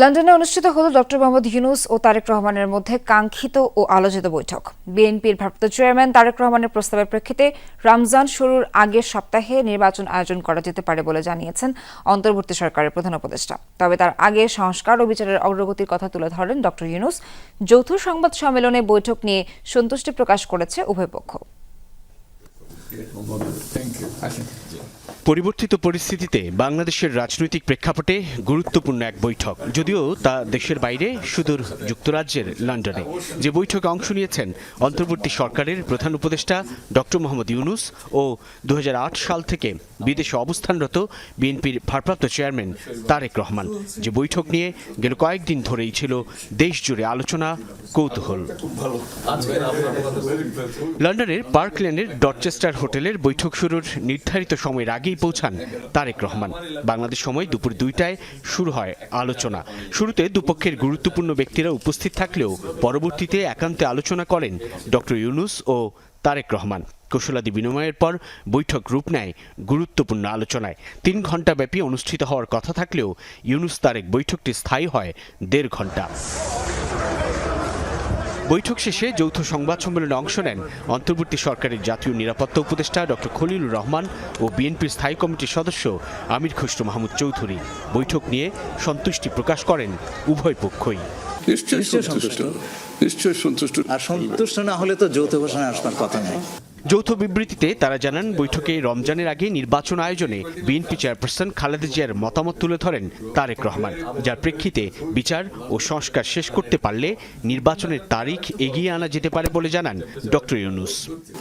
লন্ডনে অনুষ্ঠিত হল ডক্টর মোহাম্মদ ইউনুস ও তারেক রহমানের মধ্যে কাঙ্ক্ষিত ও আলোচিত বৈঠক। বিএনপির ভারপ্রাপ্ত চেয়ারম্যান তারেক রহমানের প্রস্তাবের প্রেক্ষিতে রমজান শুরুর আগের সপ্তাহে নির্বাচন আয়োজন করা যেতে পারে বলে জানিয়েছেন অন্তর্বর্তী সরকারের প্রধান উপদেষ্টা। তবে তার আগে সংস্কার ও বিচারের অগ্রগতির কথা তুলে ধরেন ডক্টর ইউনুস। যৌথ সংবাদ সম্মেলনে বৈঠক নিয়ে সন্তুষ্টি প্রকাশ করেছে উভয় পক্ষ। পরিবর্তিত পরিস্থিতিতে বাংলাদেশের রাজনৈতিক প্রেক্ষাপটে গুরুত্বপূর্ণ এক বৈঠক। যদিও তা দেশের বাইরে, সুদূর যুক্তরাজ্যের লন্ডনে। যে বৈঠকে অংশ নিয়েছেন অন্তর্বর্তী সরকারের প্রধান উপদেষ্টা ডক্টর মোহাম্মদ ইউনুস ও দু হাজার আট সাল থেকে বিদেশে অবস্থানরত বিএনপির ভারপ্রাপ্ত চেয়ারম্যান তারেক রহমান। যে বৈঠক নিয়ে গেল কয়েকদিন ধরেই ছিল দেশ জুড়ে আলোচনা, কৌতূহল। লন্ডনের পার্ক লেনের ডরচেস্টার হোটেলের বৈঠক শুরুর নির্ধারিত সময়ের আগেই পৌঁছান তারেক রহমান। বাংলাদেশ সময় দুপুর দুইটায় শুরু হয় আলোচনা। শুরুতে দুপক্ষের গুরুত্বপূর্ণ ব্যক্তিরা উপস্থিত থাকলেও পরবর্তীতে একান্তে আলোচনা করেন ডক্টর ইউনুস ও তারেক রহমান। কৌশলাদি বিনিময়ের পর বৈঠক রূপ নেয় গুরুত্বপূর্ণ আলোচনায়। তিন ঘণ্টা ব্যাপী অনুষ্ঠিত হওয়ার কথা থাকলেও ইউনুস তারেক বৈঠকটি স্থায়ী হয় দেড় ঘণ্টা বৈঠক শেষে যৌথ সংবাদ সম্মেলনে অংশ নেন অন্তর্বর্তী সরকারের জাতীয় নিরাপত্তা উপদেষ্টা ডক্টর খলিলুর রহমান ও বিএনপির স্থায়ী কমিটির সদস্য আমির খসরু মাহমুদ চৌধুরী। বৈঠক নিয়ে সন্তুষ্টি প্রকাশ করেন উভয় পক্ষই। নিশ্চয়ই সন্তুষ্ট। নিশ্চয়ই সন্তুষ্ট। আর সন্তুষ্ট না হলে তো যৌথ ঘোষণা আসবার কথা নেই। যৌথ বিবৃতিতে তারা জানান, বৈঠকে রমজানের আগে নির্বাচন আয়োজনে বিএনপি চেয়ারপারসন খালেদা জিয়ার মতামত তুলে ধরেন তারেক রহমান, যার প্রেক্ষিতে বিচার ও সংস্কার শেষ করতে পারলে নির্বাচনের তারিখ এগিয়ে আনা যেতে পারে বলে জানান ডক্টর ইউনুস।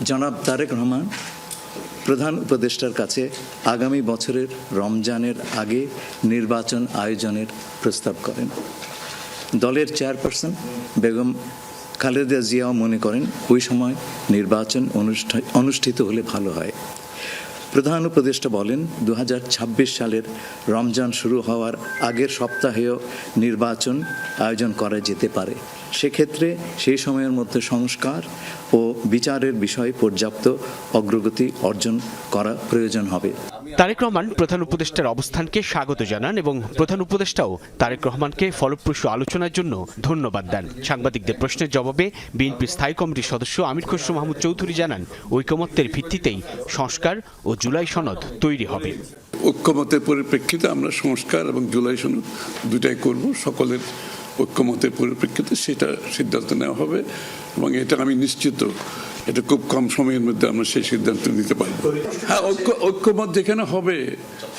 জনাব তারেক রহমান, প্রধান উপদেষ্টার কাছে আগামী বছরের রমজানের আগে নির্বাচন আয়োজনের প্রস্তাব করেন। দলের চেয়ারপারসন বেগম খালেদা জিয়াও মনে করেন ওই সময় নির্বাচন অনুষ্ঠা- অনুষ্ঠিত হলে ভালো হয়। প্রধান উপদেষ্টা বলেন দু হাজার ছাব্বিশ সালের রমজান শুরু হওয়ার আগের সপ্তাহেও নির্বাচন আয়োজন করা যেতে পারে। সেক্ষেত্রে সেই সময়ের মধ্যে সংস্কার ও বিচারের বিষয়ে পর্যাপ্ত অগ্রগতি অর্জন করা প্রয়োজন হবে। তারেক রহমান প্রধান উপদেষ্টার অবস্থানকে স্বাগত জানান এবং প্রধান উপদেষ্টাও তারেক রহমানকে ফলপ্রসূ আলোচনার জন্য ধন্যবাদ দেন। সাংবাদিকদের প্রশ্নের জবাবে বিএনপির স্থায়ী কমিটির সদস্য আমির খসরু মাহমুদ চৌধুরী জানান ঐকমত্যের ভিত্তিতেই সংস্কার ও জুলাই সনদ তৈরি হবে। ঐক্যমতের পরিপ্রেক্ষিতে আমরা সংস্কার এবং জুলাই সনদ দুটাই করব। সকলের ঐক্যমতের পরিপ্রেক্ষিতে সেটা সিদ্ধান্ত নেওয়া হবে এবং এটা আমি নিশ্চিত এটা খুব কম সময়ের মধ্যে আমরা সেই সিদ্ধান্ত নিতে পারব। হ্যাঁ ঐক্য ঐক্যমত যেখানে হবে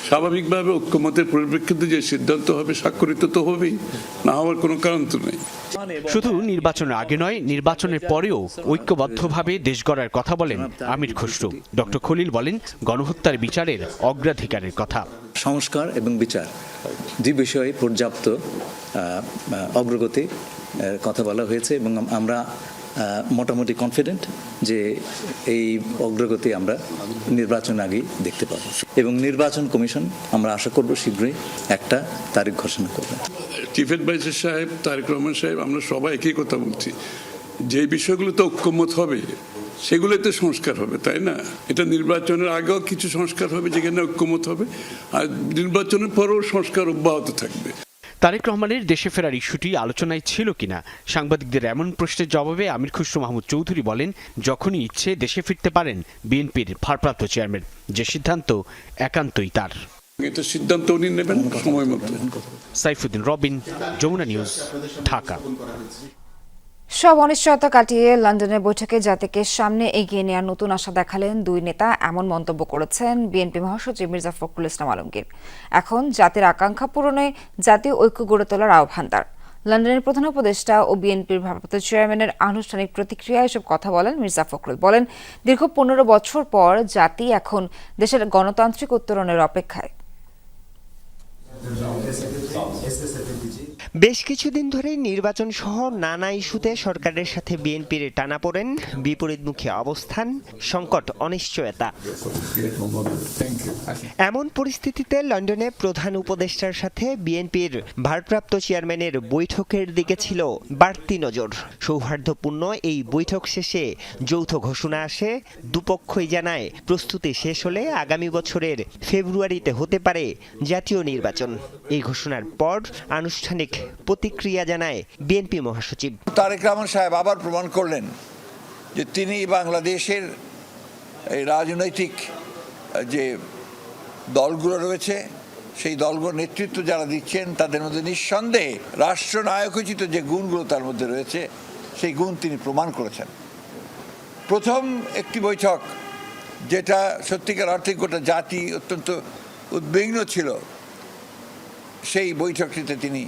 স্বাভাবিকভাবে ঐক্যমতের পরিপ্রেক্ষিতে যে সিদ্ধান্ত হবে স্বাক্ষরিত তো হবেই না হওয়ার কোনো কারণ তো নেই। শুধু নির্বাচনের আগে নয় নির্বাচনের পরেও ঐক্যবদ্ধভাবে দেশ গড়ার কথা বলেন আমির খসরু। ডক্টর খলিল বলেন গণহত্যার বিচারের অগ্রাধিকারের কথা। সংস্কার এবং বিচার দুই বিষয়ে পর্যাপ্ত অগ্রগতি কথা বলা হয়েছে এবং আমরা মোটামুটি কনফিডেন্ট যে এই অগ্রগতি আমরা নির্বাচন আগেই দেখতে পাবো। এবং নির্বাচন কমিশন আমরা আশা করব শীঘ্রই একটা তারিখ ঘোষণা করবে। চিফ অ্যাডভাইজার সাহেব তারেক রহমান সাহেব, আমরা সবাই একই কথা বলছি। যে বিষয়গুলোতে ঐক্যমত হবে সেগুলোতে সংস্কার হবে, তাই না? এটা নির্বাচনের আগেও কিছু সংস্কার হবে যেখানে ঐক্যমত হবে, আর নির্বাচনের পরেও সংস্কার অব্যাহত থাকবে। তারেক রহমানের দেশে ফেরার ইস্যুটি আলোচনায় ছিল কিনা? সাংবাদিকদের এমন প্রশ্নের জবাবে আমির খুশরু মাহমুদ চৌধুরী বলেন যখনই ইচ্ছে দেশে ফিরতে পারেন বিএনপির ভারপ্রাপ্ত চেয়ারম্যান। যে সিদ্ধান্ত একান্তই তার। এটা সিদ্ধান্ত উনি নেবেন সময় মতো সাইফুদ্দিন রবিন যমুনা নিউজ ঢাকা। সব অনিশ্চয়তা কাটিয়ে লন্ডনের বৈঠকে জাতিকে সামনে এগিয়ে নেওয়ার নতুন আশা দেখালেন দুই নেতা, এমন মন্তব্য করেছেন বিএনপি মহাসচিব মির্জা ফখরুল ইসলাম আলমগীর। এখন জাতির আকাঙ্ক্ষা পূরণে জাতীয় ঐক্য গড়ে তোলার আহ্বান তার। লন্ডনের প্রধান উপদেষ্টা ও বিএনপির ভারপ্রাপ্ত চেয়ারম্যানের আনুষ্ঠানিক প্রতিক্রিয়া এসব কথা বলেন মির্জা ফখরুল। বলেন, দীর্ঘ পনেরো বছর পর জাতি এখন দেশের গণতান্ত্রিক উত্তরণের অপেক্ষায়। বেশ কিছুদিন ধরে নির্বাচন সহ নানা ইস্যুতে সরকারের সাথে বিএনপির টানা টানাপোড়েন বিপরীতমুখী অবস্থান, সংকট, অনিশ্চয়তা। এমন পরিস্থিতিতে লন্ডনে প্রধান উপদেষ্টার সাথে বিএনপির ভারপ্রাপ্ত চেয়ারম্যানের বৈঠকের দিকে ছিল বাড়তি নজর। সৌহার্দ্যপূর্ণ এই বৈঠক শেষে যৌথ ঘোষণা আসে। দুপক্ষই জানায়, প্রস্তুতি শেষ হলে আগামী বছরের ফেব্রুয়ারিতে হতে পারে জাতীয় নির্বাচন। এই ঘোষণার পর আনুষ্ঠানিক প্রতিক্রিয়া জানায় বিএনপি মহাসচিব। তারেক রহমান সাহেব আবার প্রমাণ করলেন যে তিনি বাংলাদেশের এই রাজনৈতিক যে দলগুলো রয়েছে, সেই দলগুলোর নেতৃত্ব যারা দিচ্ছেন, তাদের মধ্যে নিঃসন্দেহে রাষ্ট্রনায়কোচিত যে গুণগুলো তার মধ্যে রয়েছে, সেই গুণ তিনি প্রমাণ করেছেন। প্রথম একটি বৈঠক, যেটা সত্যিকার অর্থে গোটা জাতি অত্যন্ত উদ্বিগ্ন ছিল, সেই বৈঠকটিতে তিনি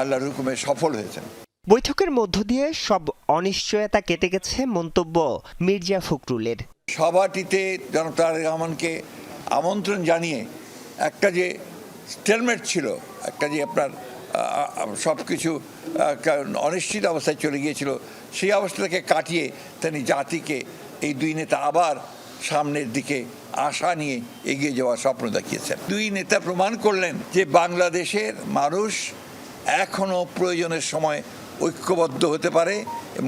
আল্লাহর হুকুমে সফল হয়েছেন। বৈঠকের মধ্য দিয়ে সব অনিশ্চয়তা কেটে গেছে মন্তব্য মির্জা ফখরুলের। সভাটিতে জনাব তারেক রহমানকে আমন্ত্রণ জানিয়ে একটা যে স্টেলমেট ছিল একটা যে আপনার সব কিছু অনিশ্চিত অবস্থায় চলে গিয়েছিল সেই অবস্থাটাকে কাটিয়ে তিনি জাতিকে এই দুই নেতা আবার সামনের দিকে আশা নিয়ে এগিয়ে যাওয়ার স্বপ্ন দেখিয়েছেন। দুই নেতা প্রমাণ করলেন যে বাংলাদেশের মানুষ এখনও প্রয়োজনের সময় ঐক্যবদ্ধ হতে পারে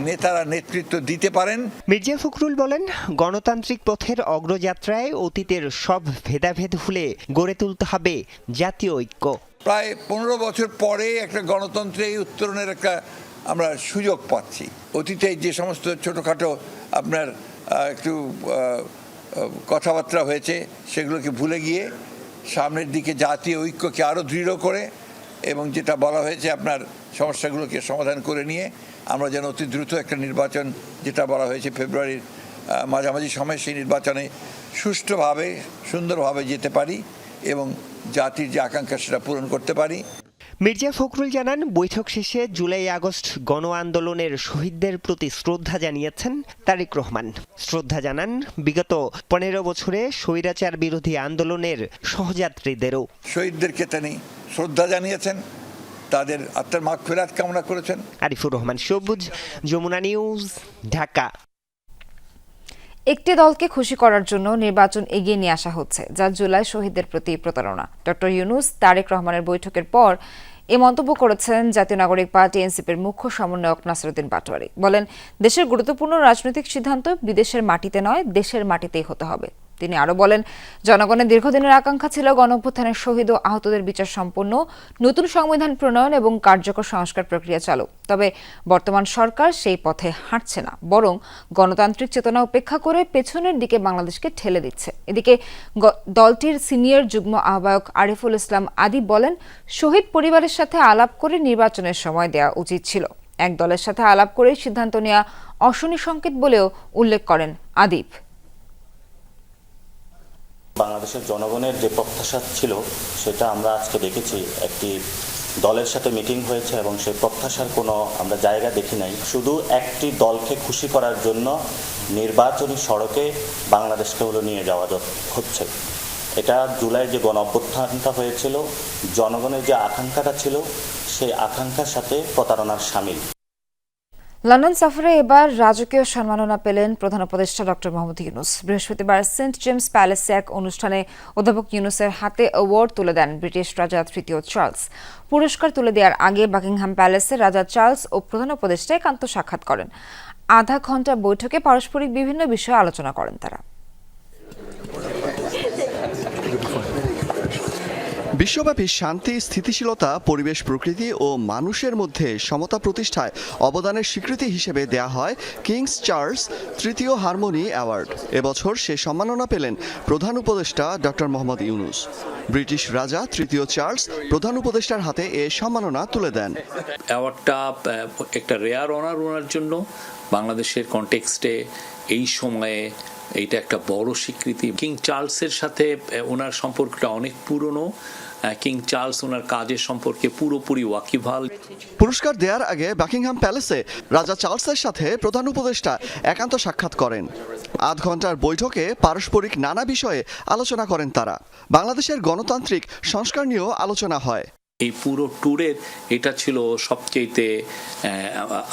নেতারা নেতৃত্ব দিতে পারেন। মির্জা ফখরুল বলেন গণতান্ত্রিক পথের অগ্রযাত্রায় অতীতের সব ভেদাভেদ ভুলে গড়ে তুলতে হবে জাতীয় ঐক্য। প্রায় পনেরো বছর পরে একটা গণতন্ত্রে এই উত্তরণের একটা আমরা সুযোগ পাচ্ছি। অতীতে যে সমস্ত ছোটোখাটো আপনার একটু কথাবার্তা হয়েছে সেগুলোকে ভুলে গিয়ে সামনের দিকে জাতীয় ঐক্যকে আরও দৃঢ় করে এবং যেটা বলা হয়েছে আপনার সমস্যাগুলোকে সমাধান করে নিয়ে আমরা যেন অতি দ্রুত একটা নির্বাচন, যেটা বলা হয়েছে ফেব্রুয়ারির মাঝামাঝি সময় সেই নির্বাচনে সুষ্ঠুভাবে, সুন্দরভাবে যেতে পারি এবং জাতির যে আকাঙ্ক্ষা সেটা পূরণ করতে পারি। মির্জা ফখরুল জানান বৈঠক শেষে জুলাই আগস্ট গণ আন্দোলনের শহীদদের প্রতি শ্রদ্ধা জানিয়েছেন তারেক রহমান। শ্রদ্ধা জানান বিগত পনেরো বছরে স্বৈরাচার বিরোধী আন্দোলনের সহযাত্রীদেরও। শহীদদেরকে তিনি শ্রদ্ধা জানিয়েছেন? তাদের আত্মার মাগ ফেরাত কামনা করেছেন? আরিফুর রহমান সবুজ যমুনা নিউজ ঢাকা। একটি দলকে খুশি করার জন্য নির্বাচন এগিয়ে নিয়ে আসা হচ্ছে যা জুলাই শহীদদের প্রতি প্রতারণা। ডক্টর ইউনুস তারেক রহমানের বৈঠকের পর এ মন্তব্য করেছেন জাতীয় নাগরিক পার্টি এনসিপির মুখ্য সমন্বয়ক নাসরুদ্দিন পাটোয়ারি। বলেন, দেশের গুরুত্বপূর্ণ রাজনৈতিক সিদ্ধান্ত বিদেশের মাটিতে নয়, দেশের মাটিতেই হতে হবে। তিনি আরও বলেন, জনগণের দীর্ঘদিনের আকাঙ্ক্ষা ছিল গণঅভ্যুত্থানের শহীদ ও আহতদের বিচার সম্পন্ন, নতুন সংবিধান প্রণয়ন এবং কার্যকর সংস্কার প্রক্রিয়া চালু। তবে বর্তমান সরকার সেই পথে হাঁটছে না, বরং গণতান্ত্রিক চেতনা উপেক্ষা করে পেছনের দিকে বাংলাদেশকে ঠেলে দিচ্ছে। এদিকে দলটির সিনিয়র যুগ্ম আহ্বায়ক আরিফুল ইসলাম আদি বলেন, শহীদ পরিবারের সাথে আলাপ করে নির্বাচনের সময় দেওয়া উচিত ছিল। এক দলের সাথে আলাপ করে সিদ্ধান্ত নেওয়া অশনি সংকেত বলেও উল্লেখ করেন আদিব বাংলাদেশের জনগণের যে প্রত্যাশা ছিল, সেটা আমরা আজকে দেখেছি। একটি দলের সাথে মিটিং হয়েছে এবং সেই প্রত্যাশার কোনো আমরা জায়গা দেখি নাই। শুধু একটি দলকে খুশি করার জন্য নির্বাচনী সড়কে বাংলাদেশকে হলো নিয়ে যাওয়া হচ্ছে। এটা জুলাই যে গণ অভ্যুত্থানটা হয়েছিল, জনগণের যে আকাঙ্ক্ষাটা ছিল, সেই আকাঙ্ক্ষার সাথে প্রতারণার সামিল। লন্ডন সফরে এবার রাজকীয় সম্মাননা পেলেন প্রধান উপদেষ্টা ডক্টর মোহাম্মদ ইউনুস। বৃহস্পতিবার সেন্ট জেমস প্যালেসে এক অনুষ্ঠানে অধ্যাপক ইউনুসের হাতে অ্যাওয়ার্ড তুলে দেন ব্রিটিশ রাজা তৃতীয় চার্লস। পুরস্কার তুলে দেওয়ার আগে বাকিংহাম প্যালেসে রাজা চার্লস ও প্রধান উপদেষ্টা একান্ত সাক্ষাৎ করেন। আধা ঘণ্টা বৈঠকে পারস্পরিক বিভিন্ন বিষয়ে আলোচনা করেন তারা। বিশ্বব্যাপী শান্তি, স্থিতিশীলতা, পরিবেশ, প্রকৃতি ও মানুষের মধ্যে সমতা প্রতিষ্ঠায় অবদানের স্বীকৃতি হিসেবে দেয়া হয় কিংস চার্লস তৃতীয় হারমোনি অ্যাওয়ার্ড। এবছর সে সম্মাননা পেলেন প্রধান উপদেষ্টা ডক্টর মোহাম্মদ ইউনুস। ব্রিটিশ রাজা তৃতীয় চার্লস প্রধান উপদেষ্টার হাতে এ সম্মাননা তুলে দেন। অ্যাওয়ার্ডটা একটা রেয়ার অনার ওনার জন্য বাংলাদেশের কনটেক্সটে এই সময়ে এইটা একটা বড় স্বীকৃতি। কিং চার্লসের সাথে ওনার সম্পর্কটা অনেক পুরনো। কিং চার্লস ওনার কাজের সম্পর্কে পুরোপুরি ওয়াকিভাল পুরস্কার দেওয়ার আগে বাকিংহাম প্যালেসে রাজা চার্লসের সাথে প্রধান উপদেষ্টা একান্ত সাক্ষাৎ করেন। আধ ঘণ্টার বৈঠকে পারস্পরিক নানা বিষয়ে আলোচনা করেন তারা। বাংলাদেশের গণতান্ত্রিক সংস্কার নিয়েও আলোচনা হয়। এই পুরো ট্যুরের এটা ছিল সবচেয়েতে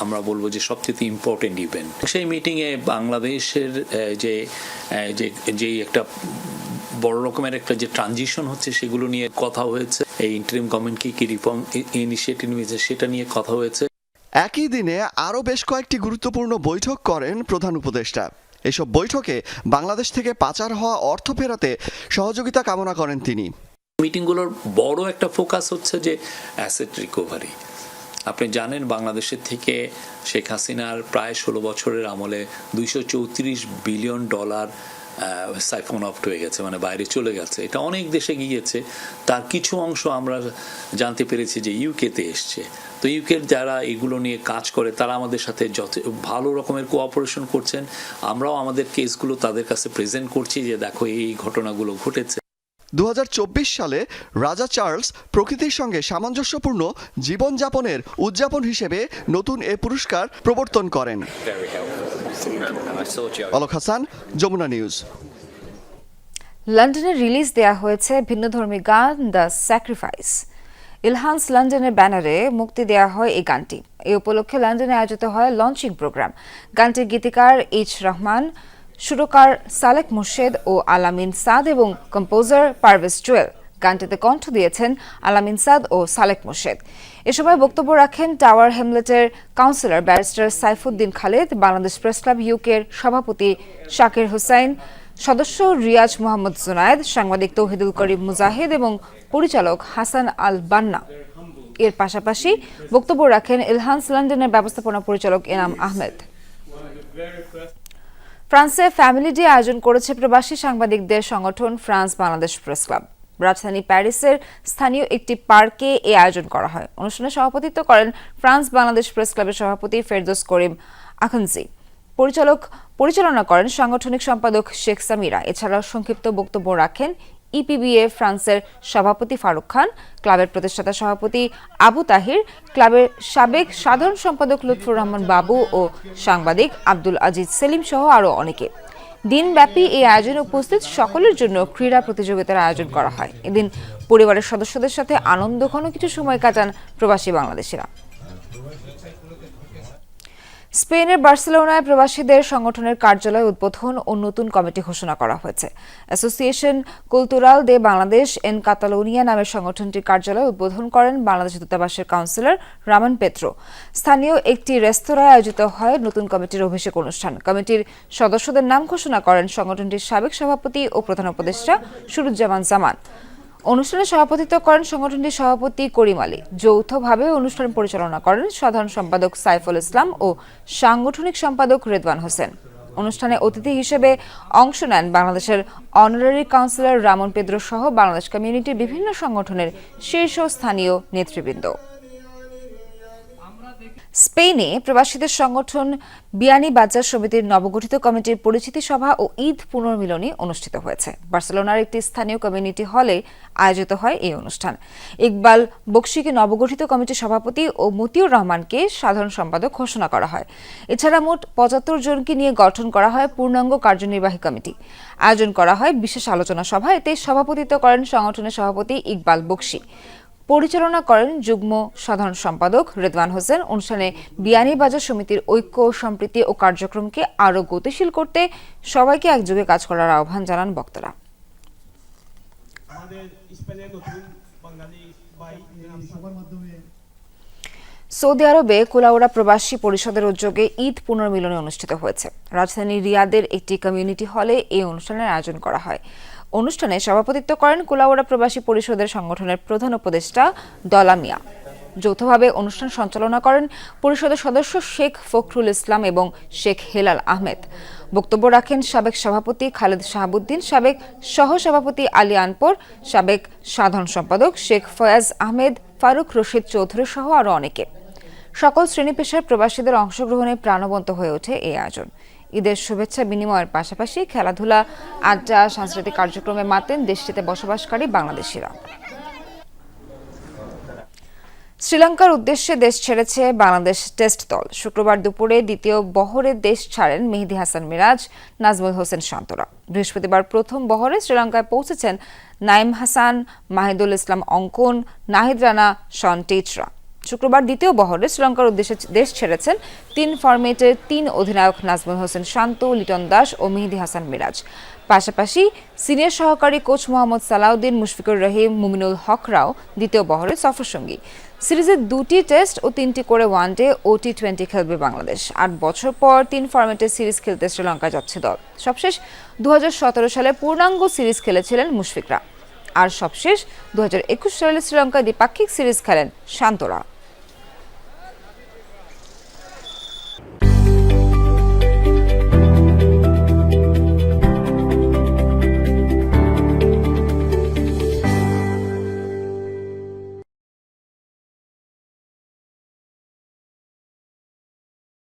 আমরা বলব যে সবচেয়ে ইম্পর্টেন্ট ইভেন্ট সেই মিটিংয়ে বাংলাদেশের যে যে একটা বড় রকমের একটা যে ট্রানজিশন হচ্ছে সেগুলো নিয়ে কথা হয়েছে। এই ইন্টারিম গভর্নমেন্ট কি কি রিফর্ম ইনিশিয়েটিভ নিয়েছে সেটা নিয়ে কথা হয়েছে। একই দিনে আরও বেশ কয়েকটি গুরুত্বপূর্ণ বৈঠক করেন প্রধান উপদেষ্টা। এসব বৈঠকে বাংলাদেশ থেকে পাচার হওয়া অর্থ ফেরাতে সহযোগিতা কামনা করেন তিনি। মিটিংগুলোর বড় একটা ফোকাস হচ্ছে যে অ্যাসেট রিকভারি। আপনি জানেন বাংলাদেশের থেকে শেখ হাসিনার প্রায় ষোলো বছরের আমলে দুইশো চৌত্রিশ বিলিয়ন ডলার সাইফোন অফ হয়ে গেছে মানে বাইরে চলে গেছে। এটা অনেক দেশে গিয়েছে। তার কিছু অংশ আমরা জানতে পেরেছি যে ইউকেতে এসছে। তো ইউকের যারা এগুলো নিয়ে কাজ করে, তারা আমাদের সাথে যত ভালো রকমের কোঅপারেশন করছেন। আমরাও আমাদের কেসগুলো তাদের কাছে প্রেজেন্ট করছি যে দেখো এই ঘটনাগুলো ঘটেছে। দু সালে রাজা চার্লস প্রকৃতির সঙ্গে সামঞ্জস্যপূর্ণ জীবনযাপনের উদযাপন হিসেবে নতুন এ পুরস্কার প্রবর্তন করেন। অলক হাসান যমুনা নিউজ। লন্ডনে রিলিজ দেয়া হয়েছে ভিন্নধর্মী গান দ্য স্যাক্রিফাইস। ইলহান্স লন্ডনের ব্যানারে মুক্তি দেয়া হয় এই গানটি। এই উপলক্ষে লন্ডনে আয়োজিত হয় লঞ্চিং প্রোগ্রাম। গানটির গীতিকার এইচ রহমান সুরকার সালেক মুর্শেদ ও আলামিন সাদ এবং কম্পোজার পারভেজ জুয়েল। গানটিতে কণ্ঠ দিয়েছেন আলামিন সাদ ও সালেক মুর্শেদ। এ সময় বক্তব্য রাখেন tower হেমলেটের councillor barrister Saifuddin Khaled, Bangladesh press club ইউকের সভাপতি শাকির হুসাইন সদস্য রিয়াজ মোহাম্মদ জুনায়েদ, সাংবাদিক তৌহিদুল করিম মুজাহিদ এবং পরিচালক হাসান আল বান্না। এর পাশাপাশি বক্তব্য রাখেন ইলহান্স লন্ডনের ব্যবস্থাপনা পরিচালক এনাম আহমেদ। ফ্রান্সে ফ্যামিলি ডে আয়োজন করেছে প্রবাসী সাংবাদিকদের সংগঠন ফ্রান্স বাংলাদেশ প্রেস ক্লাব। রাজধানী প্যারিসের স্থানীয় একটি পার্কে এই আয়োজন করা হয়। অনুষ্ঠানে সভাপতিত্ব করেন ফ্রান্স বাংলাদেশ প্রেস ক্লাবের সভাপতি ফেরদোস করিম আখনজি। পরিচালক পরিচালনা করেন সাংগঠনিক সম্পাদক শেখ সামিরা। এছাড়াও সংক্ষিপ্ত বক্তব্য রাখেন ইপিবিএ ফ্রান্সের সভাপতি ফারুক খান, ক্লাবের প্রতিষ্ঠাতা সভাপতি আবু তাহির, ক্লাবের সাবেক সাধারণ সম্পাদক লুৎফুর রহমান বাবু ও সাংবাদিক আব্দুল আজিজ সেলিম সহ আরও অনেকে। দিনব্যাপী এই আয়োজনে উপস্থিত সকলের জন্য ক্রীড়া প্রতিযোগিতার আয়োজন করা হয়। এদিন পরিবারের সদস্যদের সাথে আনন্দঘন কিছু সময় কাটান প্রবাসী বাংলাদেশিরা। স্পেনের বার্সেলোনায় প্রবাসীদের সংগঠনের কার্যালয় উদ্বোধন ও নতুন কমিটি ঘোষণা করা হয়েছে। Association cultural de Bangladesh en Catalonia নামের সংগঠনটির কার্যালয় উদ্বোধন করেন বাংলাদেশ দূতাবাসের কাউন্সিলর রামান পেত্রো। স্থানীয় একটি রেস্তোরাঁয় আয়োজিত হয় নতুন কমিটির অভিষেক অনুষ্ঠান। কমিটির সদস্যদের নাম ঘোষণা করেন সংগঠনটির সাবেক সভাপতি ও প্রধান উপদেষ্টা সুরুজ্জামান জামান। অনুষ্ঠানে সভাপতিত্ব করেন সংগঠনটির সভাপতি করিম আলী। যৌথভাবে অনুষ্ঠান পরিচালনা করেন সাধারণ সম্পাদক সাইফুল ইসলাম ও সাংগঠনিক সম্পাদক রেদওয়ান হোসেন। অনুষ্ঠানে অতিথি হিসেবে অংশ নেন বাংলাদেশের অনারারি কাউন্সিলর রামন পেদ্র সহ বাংলাদেশ কমিউনিটির বিভিন্ন সংগঠনের শীর্ষস্থানীয় নেতৃবৃন্দ। স্পেনে প্রবাসীদের সংগঠন বিয়ানি বাজার সমিতির নবগঠিত কমিটির পরিচিতি সভা ও ঈদ পুনর্মিলনী অনুষ্ঠিত হয়েছে। বার্সেলোনার একটি স্থানীয় কমিউনিটি হলে আয়োজিত হয় এই অনুষ্ঠান। ইকবাল বক্সিকে নবগঠিত কমিটির সভাপতি ও মতিউর রহমানকে সাধারণ সম্পাদক ঘোষণা করা হয়। এছাড়া মোট পঁচাত্তর জনকে নিয়ে গঠন করা হয় পূর্ণাঙ্গ কার্যনির্বাহী কমিটি। আয়োজন করা হয় বিশেষ আলোচনা সভা এতে সভাপতিত্ব করেন সংগঠনের সভাপতি ইকবাল বক্সি। পরিচালনা করেন যুগ্ম সাধারণ সম্পাদক রেদওয়ান হোসেন। অনুষ্ঠানে বিয়ানীবাজার সমিতির ঐক্য সম্প্রীতি ও কার্যক্রমকে আরও গতিশীল করতে সবাইকে একযোগে কাজ করার আহ্বান জানান বক্তারা। সৌদি আরবে কুলাউড়া প্রবাসী পরিষদের উদ্যোগে ঈদ পুনর্মিলনী অনুষ্ঠিত হয়েছে। রাজধানী রিয়াদের একটি কমিউনিটি হলে এই অনুষ্ঠানের আয়োজন করা হয়। অনুষ্ঠানে সভাপতিত্ব করেন কুলাউড়া প্রবাসী পরিষদের সংগঠনের প্রধান উপদেষ্টা দলা মিয়া। যৌথভাবে অনুষ্ঠান সঞ্চালনা করেন পরিষদের সদস্য শেখ ফখরুল ইসলাম এবং শেখ হেলাল আহমেদ। বক্তব্য রাখেন সাবেক সভাপতি খালেদ শাহাবুদ্দিন, সাবেক সহসভাপতি আলী আনপর, সাবেক সাধারণ সম্পাদক শেখ ফয়াজ আহমেদ, ফারুক রশিদ চৌধুরী সহ আরও অনেকে। সকল শ্রেণি পেশার প্রবাসীদের অংশগ্রহণে প্রাণবন্ত হয়ে ওঠে এই আয়োজন। ঈদের শুভেচ্ছা বিনিময়ের পাশাপাশি খেলাধুলা, আড্ডা, সাংস্কৃতিক কার্যক্রমে মাতেন দেশটিতে বসবাসকারী বাংলাদেশিরা। শ্রীলঙ্কার উদ্দেশ্যে দেশ ছেড়েছে বাংলাদেশ টেস্ট দল। শুক্রবার দুপুরে দ্বিতীয় বহরে দেশ ছাড়েন মেহেদি হাসান মিরাজ, নাজমুল হোসেন শান্তরা। বৃহস্পতিবার প্রথম বহরে শ্রীলঙ্কায় পৌঁছেছেন নাইম হাসান, মাহিদুল ইসলাম অঙ্কন, নাহিদ রানা, শন টেচরা। শুক্রবার দ্বিতীয় বহরে শ্রীলঙ্কার উদ্দেশ্যে দেশ ছেড়েছেন তিন ফরম্যাটের তিন অধিনায়ক নাজমুল হোসেন শান্ত, লিটন দাস ও মেহেদি হাসান মিরাজ। পাশাপাশি সিনিয়র সহকারী কোচ মোহাম্মদ সালাউদ্দিন, মুশফিকুর রহিম, মুমিনুল হকরাও দ্বিতীয় বহরে সফরসঙ্গী। সিরিজের দুটি টেস্ট ও তিনটি করে ওয়ানডে ও টি টোয়েন্টি খেলবে বাংলাদেশ। আট বছর পর তিন ফরম্যাটের সিরিজ খেলতে শ্রীলঙ্কা যাচ্ছে দল। সবশেষ দু হাজার সতেরো সালে পূর্ণাঙ্গ সিরিজ খেলেছিলেন মুশফিকরা। আর সবশেষ দু হাজার একুশ সালে শ্রীলঙ্কায় দ্বিপাক্ষিক সিরিজ খেলেন শান্তরা।